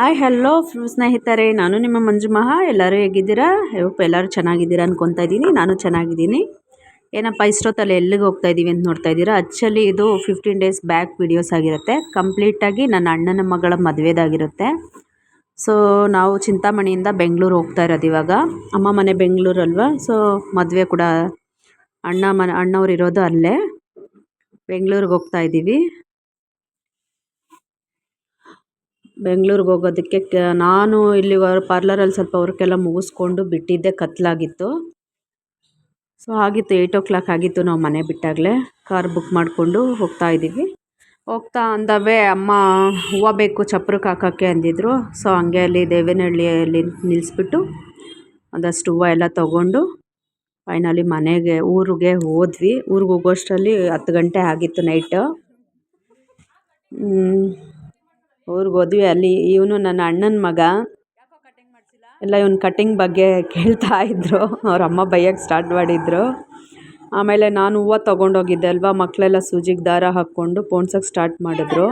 Hi hello ಸ್ನೇಹಿತರೆ. ನಾನು ನಿಮ್ಮ ಮಂಜು ಮಹಾ. ಎಲ್ಲರೂ ಹೇಗಿದ್ದೀರಾ? ಹೋಪ್ ಎಲ್ಲರೂ ಚೆನ್ನಾಗಿದ್ದೀರಾ ಅನ್ಕೊತಾ ಇದ್ದೀನಿ. ನಾನು ಚೆನ್ನಾಗಿದ್ದೀನಿ. ಏನಪ್ಪ ಇಷ್ಟೊತ್ತಲ್ಲಿ ಎಲ್ಲಿಗೆ ಹೋಗ್ತಾ ಇದ್ದೀವಿ ಅಂತ ನೋಡ್ತಾ ಇದ್ದೀರಾ? ಆ್ಯಕ್ಚುಲಿ ಇದು ಫಿಫ್ಟೀನ್ ಡೇಸ್ ಬ್ಯಾಕ್ ವೀಡಿಯೋಸ್ ಆಗಿರುತ್ತೆ. ಕಂಪ್ಲೀಟಾಗಿ ನನ್ನ ಅಣ್ಣನ ಮಗಳ ಮದುವೆದಾಗಿರುತ್ತೆ. ಸೊ ನಾವು ಚಿಂತಾಮಣಿಯಿಂದ ಬೆಂಗಳೂರು ಹೋಗ್ತಾ ಇರೋದು ಇವಾಗ. ಅಮ್ಮ ಮನೆ ಬೆಂಗಳೂರು ಅಲ್ವಾ ಸೊ ಮದುವೆ ಕೂಡ ಅಣ್ಣ ಮನೆ, ಅಣ್ಣವ್ರು ಇರೋದು ಅಲ್ಲೇ. ಬೆಂಗಳೂರಿಗೆ ಹೋಗ್ತಾ ಇದ್ದೀವಿ. ಬೆಂಗ್ಳೂರಿಗೆ ಹೋಗೋದಕ್ಕೆ ನಾನು ಇಲ್ಲಿ ಪಾರ್ಲರಲ್ಲಿ ಸ್ವಲ್ಪ ವರ್ಕೆಲ್ಲ ಮುಗಿಸ್ಕೊಂಡು ಬಿಟ್ಟಿದ್ದೆ ಕತ್ತಲಾಗಿತ್ತು ಸೊ ಆಗಿತ್ತು ಏಯ್ಟ್ ಓ ಕ್ಲಾಕ್ ಆಗಿತ್ತು, ನಾವು ಮನೆ ಬಿಟ್ಟಾಗಲೇ ಕಾರ್ ಬುಕ್ ಮಾಡಿಕೊಂಡು ಹೋಗ್ತಾ ಇದ್ದೀವಿ. ಹೋಗ್ತಾ ಅಂದವೇ, ಅಮ್ಮ, ಹೂವು ಬೇಕು ಚಪ್ರಕ್ಕೆ ಹಾಕೋಕ್ಕೆ ಅಂದಿದ್ರು. ಸೊ ಹಂಗೆ ಅಲ್ಲಿ ದೇವನಹಳ್ಳಿಯಲ್ಲಿ ನಿಲ್ಲಿಸ್ಬಿಟ್ಟು ಒಂದಷ್ಟು ಹೂವು ಎಲ್ಲ ತೊಗೊಂಡು ಫೈನಲಿ ಮನೆಗೆ, ಊರಿಗೆ ಹೋದ್ವಿ. ಊರಿಗೆ ಹೋಗೋಷ್ಟರಲ್ಲಿ ಹತ್ತು ಗಂಟೆ ಆಗಿತ್ತು ನೈಟು ಊರಿಗೆ ಹೋದ್ವಿ. ಅಲ್ಲಿ ಇವನು ನನ್ನ ಅಣ್ಣನ ಮಗ. ಎಲ್ಲ ಇವನು ಕಟ್ಟಿಂಗ್ ಬಗ್ಗೆ ಕೇಳ್ತಾ ಇದ್ದರು ಅವ್ರ ಅಮ್ಮ ಬೈಯೋಕ್ಕೆ ಸ್ಟಾರ್ಟ್ ಮಾಡಿದ್ರು. ಆಮೇಲೆ ನಾನು ಹೂವು ತೊಗೊಂಡೋಗಿದ್ದೆ ಅಲ್ವಾ? ಮಕ್ಕಳೆಲ್ಲ ಸೂಜಿಗೆ ದಾರ ಹಾಕ್ಕೊಂಡು ಪೋಣ್ಸಕ್ಕೆ ಸ್ಟಾರ್ಟ್ ಮಾಡಿದ್ರು.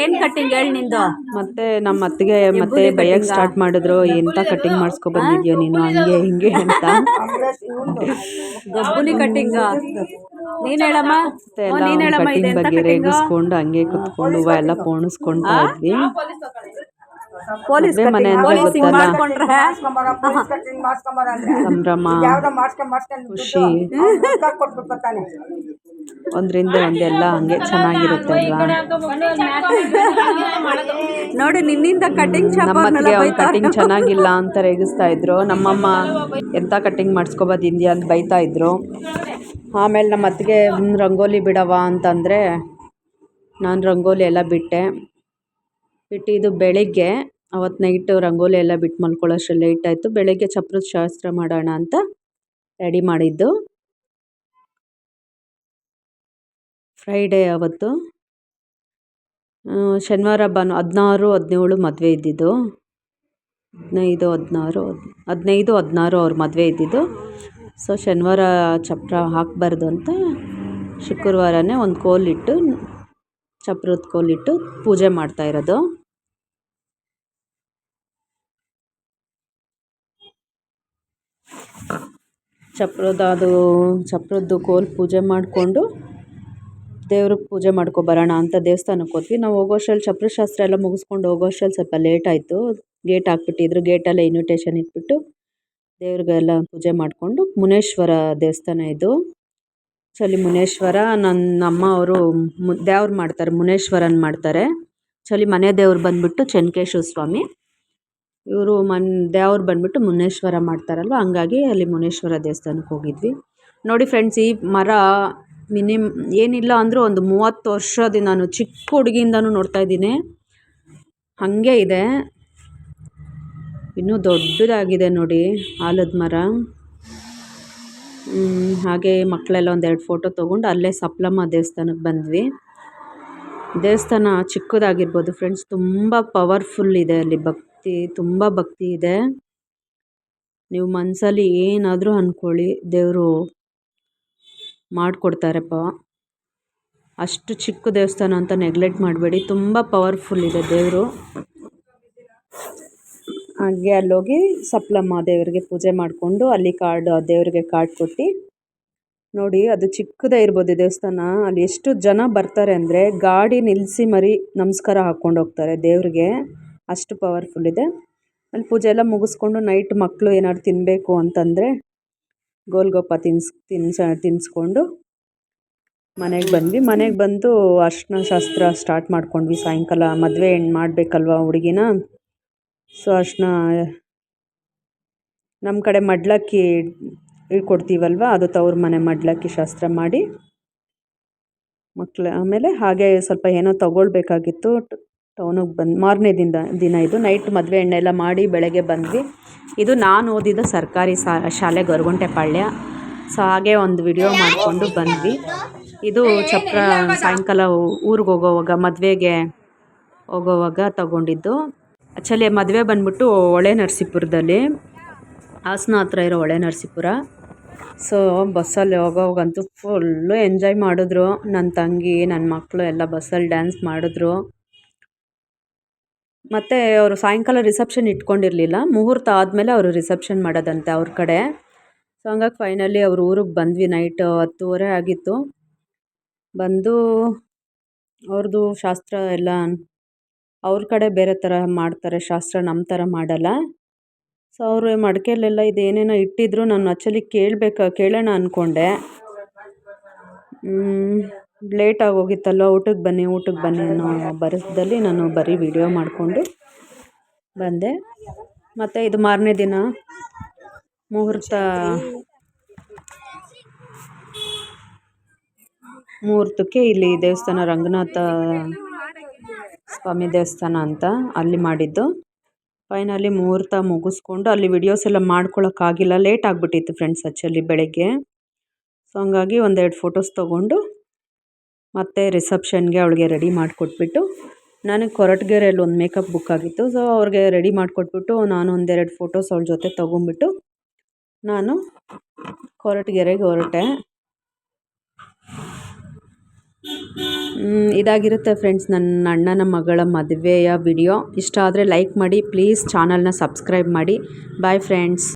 ಏನ್ ಕಟ್ಟಿಂಗ್ ಹೇಳಿ ನಿಂದು? ಮತ್ತೆ ನಮ್ಮ ಅತ್ತಿಗೆ ಮತ್ತೆ ಬೈಯಕ್ಕೆ ಸ್ಟಾರ್ಟ್ ಮಾಡಿದ್ರು. ಎಂತ ಕಟಿಂಗ್ ಮಾಡಿಸ್ಕೊ ಬಂದಿದ್ಯೋ ನೀನು? ಹಂಗೆ ಹಿಂಗೆ ಅಂತ. ಕಟ್ಟಿಂಗ್ ನೀನ್ ಹೇಳಮ್ಮ. ಕಟಿಂಗ್ ಬಗ್ಗೆ ರೇಗಿಸ್ಕೊಂಡು ಹಂಗೆ ಕುತ್ಕೊಂಡು ಹೂವು ಎಲ್ಲ ಪೋಣಿಸ್ಕೊಳ್ತಾ ಇದ್ವಿ. ಪೊಲೀಸ್ ಗೊತ್ತಲ್ಲ. ಸಂಭ್ರಮ. ಖುಷಿ. ಒಂದ್ರಿಂದ ಒಂದೆಲ್ಲ ಹಂಗೆ ಚೆನ್ನಾಗಿರುತ್ತೆ ನೋಡಿ ನಿನ್ನಿಂದ ಕಟಿಂಗ್ ನಮ್ಮತ್ತಿಗೆ ಅವ್ನು ಕಟಿಂಗ್ ಚೆನ್ನಾಗಿಲ್ಲ ಅಂತ ರೇಗಿಸ್ತಾ ಇದ್ರು. ನಮ್ಮಮ್ಮ ಎಂತ ಕಟಿಂಗ್ ಮಾಡಿಸ್ಕೊಬೋದಿಂದ್ಯಾ ಅಂತ ಬೈತಾ ಇದ್ರು. ಆಮೇಲೆ ನಮ್ಮ ಅತ್ತಿಗೆ "ಹ್ಮ್, ರಂಗೋಲಿ ಬಿಡವ್ವ ಅಂತಂದರೆ ನಾನು ರಂಗೋಲಿ ಎಲ್ಲ ಬಿಟ್ಟೆ. ಬಿಟ್ಟಿದ್ದು ಇದು ಬೆಳಿಗ್ಗೆ ಅವತ್ತು ನೈಟು ರಂಗೋಲಿ ಎಲ್ಲ ಬಿಟ್ಟು ಮಲ್ಕೊಳ್ಳೋಷ್ಟು ಲೇಟ್ ಆಯಿತು. ಬೆಳಗ್ಗೆ ಚಪ್ರದ ಶಾಸ್ತ್ರ ಮಾಡೋಣ ಅಂತ ರೆಡಿ ಮಾಡಿದ್ದು. ಫ್ರೈಡೇ ಅವತ್ತು ಶನಿವಾರ ಬಾನು ಹದಿನಾರು ಹದಿನೇಳು ಮದುವೆ ಇದ್ದಿದ್ದು. ಹದಿನೈದು ಹದಿನಾರು ಹದಿನೈದು ಹದಿನಾರು ಅವ್ರ ಮದುವೆ ಇದ್ದಿದ್ದು. ಸೊ ಶನಿವಾರ ಚಪ್ರ ಹಾಕಬಾರ್ದು ಅಂತ ಶುಕ್ರವಾರನೇ ಒಂದು ಕೋಲಿಟ್ಟು, ಚಪ್ರದ ಕೋಲಿಟ್ಟು ಪೂಜೆ ಮಾಡ್ತಾ ಇರೋದು. ಚಪ್ರದ ಅದು ಚಪ್ರದ್ದು ಕೋಲ್ ಪೂಜೆ ಮಾಡಿಕೊಂಡು ದೇವ್ರಿಗೆ ಪೂಜೆ ಮಾಡ್ಕೊ ಬರೋಣ ಅಂತ ದೇವಸ್ಥಾನಕ್ಕೆ ಹೋದ್ವಿ. ನಾವು ಹೋಗೋಷ್ಟ್ರಲ್ಲಿ ಚಪ್ರ ಶಾಸ್ತ್ರ ಎಲ್ಲ ಮುಗಿಸ್ಕೊಂಡು ಹೋಗೋಷ್ಟ್ರಲ್ಲಿ ಸ್ವಲ್ಪ ಲೇಟ್ ಆಯಿತು. ಗೇಟ್ ಹಾಕ್ಬಿಟ್ಟಿದ್ರು ಗೇಟಲ್ಲೇ ಇನ್ವಿಟೇಷನ್ ಇಟ್ಬಿಟ್ಟು ದೇವ್ರಿಗೆಲ್ಲ ಪೂಜೆ ಮಾಡಿಕೊಂಡು ಮುನೇಶ್ವರ ದೇವಸ್ಥಾನ ಇದು. ಚಲಿ ಮುನೇಶ್ವರ ನನ್ನ ಅಮ್ಮ ಅವರು ಮು, ದೇವ್ರು ಮಾಡ್ತಾರೆ, ಮುನೇಶ್ವರನ್ ಮಾಡ್ತಾರೆ. ಚಲಿ ಮನೆ ದೇವ್ರು ಬಂದುಬಿಟ್ಟು ಚೆನ್ನಕೇಶ್ವರ ಸ್ವಾಮಿ. ಇವರು ಮನ್, ದೇವ್ರು ಬಂದುಬಿಟ್ಟು ಮುನೇಶ್ವರ ಮಾಡ್ತಾರಲ್ವ, ಹಂಗಾಗಿ ಅಲ್ಲಿ ಮುನೇಶ್ವರ ದೇವಸ್ಥಾನಕ್ಕೆ ಹೋಗಿದ್ವಿ. ನೋಡಿ ಫ್ರೆಂಡ್ಸ್ ಈ ಮರ ಮಿನಿಮ್ ಏನಿಲ್ಲ ಅಂದರೂ ಒಂದು ಮೂವತ್ತು ವರ್ಷದಿಂದ ನಾನು ಚಿಕ್ಕ ಹುಡುಗಿಯಿಂದನೂ ನೋಡ್ತಾ ಇದ್ದೀನಿ. ಹಾಗೆ ಇದೆ. ಇನ್ನೂ ದೊಡ್ಡದಾಗಿದೆ ನೋಡಿ ಆಲದ ಮರ. ಹಾಗೆ ಮಕ್ಕಳೆಲ್ಲ ಒಂದೆರಡು ಫೋಟೋ ತೊಗೊಂಡು ಅಲ್ಲೇ ಸಪ್ಲಮ್ಮ ದೇವಸ್ಥಾನಕ್ಕೆ ಬಂದ್ವಿ. ದೇವಸ್ಥಾನ ಚಿಕ್ಕದಾಗಿರ್ಬೋದು ಫ್ರೆಂಡ್ಸ್ ತುಂಬ ಪವರ್ಫುಲ್ ಇದೆ ಅಲ್ಲಿ, ಭಕ್ತಿ, ತುಂಬ ಭಕ್ತಿ ಇದೆ. ನೀವು ಮನಸ್ಸಲ್ಲಿ ಏನಾದರೂ ಅಂದ್ಕೊಳ್ಳಿ ದೇವರು ಮಾಡಿಕೊಡ್ತಾರಪ್ಪ. ಅಷ್ಟು ಚಿಕ್ಕ ದೇವಸ್ಥಾನ ಅಂತ ನೆಗ್ಲೆಕ್ಟ್ ಮಾಡಬೇಡಿ, ತುಂಬ ಪವರ್ಫುಲ್ ಇದೆ ದೇವರು. ಹಾಗೆ ಅಲ್ಲೋಗಿ ಸಪ್ಲಮ್ಮ ದೇವರಿಗೆ ಪೂಜೆ ಮಾಡಿಕೊಂಡು ಅಲ್ಲಿ ಕಾರ್ಡ್ ದೇವರಿಗೆ ಕಾರ್ಡ್ ಕೊಟ್ಟು ನೋಡಿ ಅದು ಚಿಕ್ಕದೇ ಇರ್ಬೋದು ದೇವಸ್ಥಾನ. ಅಲ್ಲಿ ಎಷ್ಟು ಜನ ಬರ್ತಾರೆ ಅಂದರೆ ಗಾಡಿ ನಿಲ್ಲಿಸಿ ಮರಿ ನಮಸ್ಕಾರ ಹಾಕ್ಕೊಂಡು ಹೋಗ್ತಾರೆ ದೇವ್ರಿಗೆ. ಅಷ್ಟು ಪವರ್ಫುಲ್ ಇದೆ. ಅಲ್ಲಿ ಪೂಜೆ ಎಲ್ಲ ಮುಗಿಸ್ಕೊಂಡು ನೈಟ್ ಮಕ್ಕಳು ಏನಾದ್ರು ತಿನ್ನಬೇಕು ಅಂತಂದರೆ ಗೋಲ್ಗಪ್ಪ ತಿನ್ಸ್, ತಿನ್ಸ ತಿನ್ನಿಸ್ಕೊಂಡು ಮನೆಗೆ ಬಂದ್ವಿ. ಮನೆಗೆ ಬಂದು ಅರ್ಶಿನ ಶಾಸ್ತ್ರ ಸ್ಟಾರ್ಟ್ ಮಾಡ್ಕೊಂಡ್ವಿ. ಸಾಯಂಕಾಲ ಮದುವೆ ಹೆಣ್ಣು ಮಾಡಬೇಕಲ್ವ ಹುಡುಗಿನ? ಸೊ ಅರ್ಶಿನ ನಮ್ಮ ಕಡೆ ಮಡ್ಲಕ್ಕಿ ಇಳ್ಕೊಡ್ತೀವಲ್ವ ಅದು ತವ್ರ ಮನೆ ಮಡ್ಲಕ್ಕಿ ಶಾಸ್ತ್ರ ಮಾಡಿ. ಮಕ್ಳು, ಆಮೇಲೆ ಹಾಗೆ ಸ್ವಲ್ಪ ಏನೋ ತಗೊಳ್ಬೇಕಾಗಿತ್ತು. ಟೌನಿಗೆ ಬಂದು, ಮಾರನೇ ದಿನ ದಿನ ಇದು. ನೈಟ್ ಮದುವೆ ಎಣ್ಣೆ ಎಲ್ಲ ಮಾಡಿ ಬೆಳಗ್ಗೆ ಬಂದ್ವಿ. ಇದು ನಾನು ಓದಿದ ಸರ್ಕಾರಿ ಶಾಲೆ ಗೊರಗುಂಟೆಪಾಳ್ಯ ಸೊ ಹಾಗೆ ಒಂದು ವಿಡಿಯೋ ಮಾಡಿಕೊಂಡು ಬಂದ್ವಿ. ಇದು ಚಪ್ರ ಸಾಯಂಕಾಲ ಊರಿಗೆ ಹೋಗೋವಾಗ, ಮದುವೆಗೆ ಹೋಗೋವಾಗ ತಗೊಂಡಿದ್ದು. ಆ್ಯಕ್ಚುಲಿ ಮದುವೆ ಬಂದ್ಬಿಟ್ಟು ಹೊಳೆ ನರಸೀಪುರದಲ್ಲಿ. ಹಾಸನ ಹತ್ರ ಇರೋ ಹೊಳೆ ನರಸೀಪುರ. ಸೊ ಬಸ್ಸಲ್ಲಿ ಹೋಗೋವಾಗಂತೂ ಫುಲ್ಲು ಎಂಜಾಯ್ ಮಾಡಿದ್ರು. ನನ್ನ ತಂಗಿ ನನ್ನ ಮಕ್ಕಳು ಎಲ್ಲ ಬಸ್ಸಲ್ಲಿ ಡ್ಯಾನ್ಸ್ ಮಾಡಿದ್ರು. ಮತ್ತು ಅವರು ಸಾಯಂಕಾಲ ರಿಸೆಪ್ಷನ್ ಇಟ್ಕೊಂಡಿರಲಿಲ್ಲ. ಮುಹೂರ್ತ ಆದಮೇಲೆ ಅವರು ರಿಸೆಪ್ಷನ್ ಮಾಡೋದಂತೆ ಅವ್ರ ಕಡೆ. ಸೊ ಹಂಗಾಗಿ ಫೈನಲಿ ಅವ್ರ ಊರಿಗೆ ಬಂದ್ವಿ. ನೈಟ್ ಹತ್ತುವರೆ ಆಗಿತ್ತು. ಬಂದು ಅವ್ರದ್ದು ಶಾಸ್ತ್ರ ಎಲ್ಲ ಅವ್ರ ಕಡೆ ಬೇರೆ ಥರ ಮಾಡ್ತಾರೆ, ಶಾಸ್ತ್ರ ನಮ್ಮ ಥರ ಮಾಡಲ್ಲ. ಸೊ ಅವರು ಮಡಿಕೆಲೆಲ್ಲ ಇದೇನೇನೋ ಇಟ್ಟಿದ್ರು, ನಾನು ಆ್ಯಕ್ಚುಲಿ ಕೇಳಬೇಕಾ, ಕೇಳೋಣ ಅಂದ್ಕೊಂಡೆ ಲೇಟ್ ಆಗೋಗಿತ್ತಲ್ವ, ಊಟಕ್ಕೆ ಬನ್ನಿ ಊಟಕ್ಕೆ ಬನ್ನಿ ಅನ್ನೋ ಬರಸದಲ್ಲಿ ನಾನು ಬರೀ ವಿಡಿಯೋ ಮಾಡಿಕೊಂಡು ಬಂದೆ. ಮತ್ತು ಇದು ಮಾರನೇ ದಿನ, ಮುಹೂರ್ತ ಮುಹೂರ್ತಕ್ಕೆ ಇಲ್ಲಿ ದೇವಸ್ಥಾನ ರಂಗನಾಥ ಸ್ವಾಮಿ ದೇವಸ್ಥಾನ ಅಂತ ಅಲ್ಲಿ ಮಾಡಿದ್ದು. ಫೈನಲಿ ಮುಹೂರ್ತ ಮುಗಿಸ್ಕೊಂಡು ಅಲ್ಲಿ ವಿಡಿಯೋಸ್ ಎಲ್ಲ ಮಾಡ್ಕೊಳ್ಳೋಕ್ಕಾಗಿಲ್ಲ ಲೇಟ್ ಆಗಿಬಿಟ್ಟಿತ್ತು ಫ್ರೆಂಡ್ಸ್ ಆ್ಯಕ್ಚುಲಿ ಬೆಳಗ್ಗೆ. ಸೊ ಹಂಗಾಗಿ ಒಂದೆರಡು ಫೋಟೋಸ್ ತೊಗೊಂಡು ಮತ್ತೆ ರಿಸೆಪ್ಷನ್ಗೆ ಅವಳಿಗೆ ರೆಡಿ ಮಾಡಿಕೊಟ್ಬಿಟ್ಟು, ನನಗೆ ಕೊರಟಗೆರೆಯಲ್ಲಿ ಒಂದು ಮೇಕಪ್ ಬುಕ್ ಆಗಿತ್ತು. ಸೊ ಅವ್ರಿಗೆ ರೆಡಿ ಮಾಡಿಕೊಟ್ಬಿಟ್ಟು ನಾನು ಒಂದೆರಡು ಫೋಟೋಸ್ ಅವಳ ಜೊತೆ ತೊಗೊಂಬಿಟ್ಟು ನಾನು ಕೊರಟಗೆರೆಗೆ ಹೊರಟೆ. ಇದಾಗಿರುತ್ತೆ ಫ್ರೆಂಡ್ಸ್ ನನ್ನ ಅಣ್ಣನ ಮಗಳ ಮದುವೆಯ ವಿಡಿಯೋ ಇಷ್ಟ ಆದರೆ ಲೈಕ್ ಮಾಡಿ ಪ್ಲೀಸ್ ಚಾನಲ್ನ ಸಬ್ಸ್ಕ್ರೈಬ್ ಮಾಡಿ. Bye friends